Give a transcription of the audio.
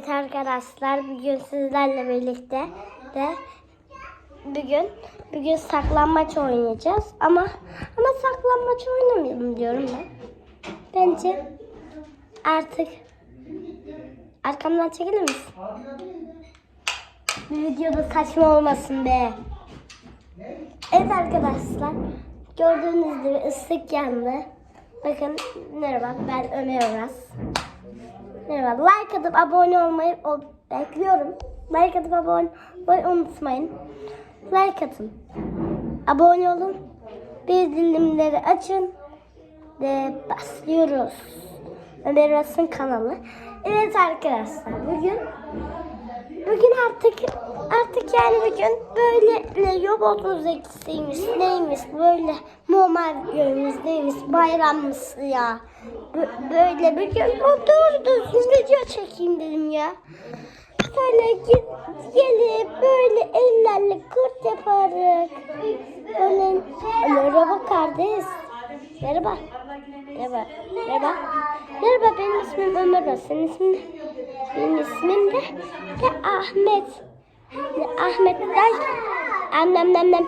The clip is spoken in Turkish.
Evet arkadaşlar bugün sizlerle birlikte de bugün bugün saklanmaç oynayacağız ama ama saklanmaç oynamayalım diyorum ben. Bence artık arkamdan çekilir misin? Bir videoda saçma olmasın be. Evet arkadaşlar gördüğünüz gibi ıslık yandı. Bakın merhaba ben Ömer Uras. Merhaba. Like atıp abone olmayı o, bekliyorum. Like atıp abone olmayı unutmayın. Like atın. Abone olun. Bir dilimleri açın. Ve başlıyoruz. Ömer Uras'ın kanalı. Evet arkadaşlar bugün bugün artık artık yani bugün böyle robotun zekisiymiş neymiş böyle normal günümüz neymiş bayrammış ya. Bö- Böyle bir gün o doğru düzgün video çekeyim dedim ya. Böyle git, gelip böyle ellerle kurt yaparız. Böyle merhaba kardeş. Merhaba. Merhaba. Merhaba. Merhaba benim ismim Ömer. Senin ismin? Benim ismim de, de Ahmet. De Ahmet der ki annem nem nem.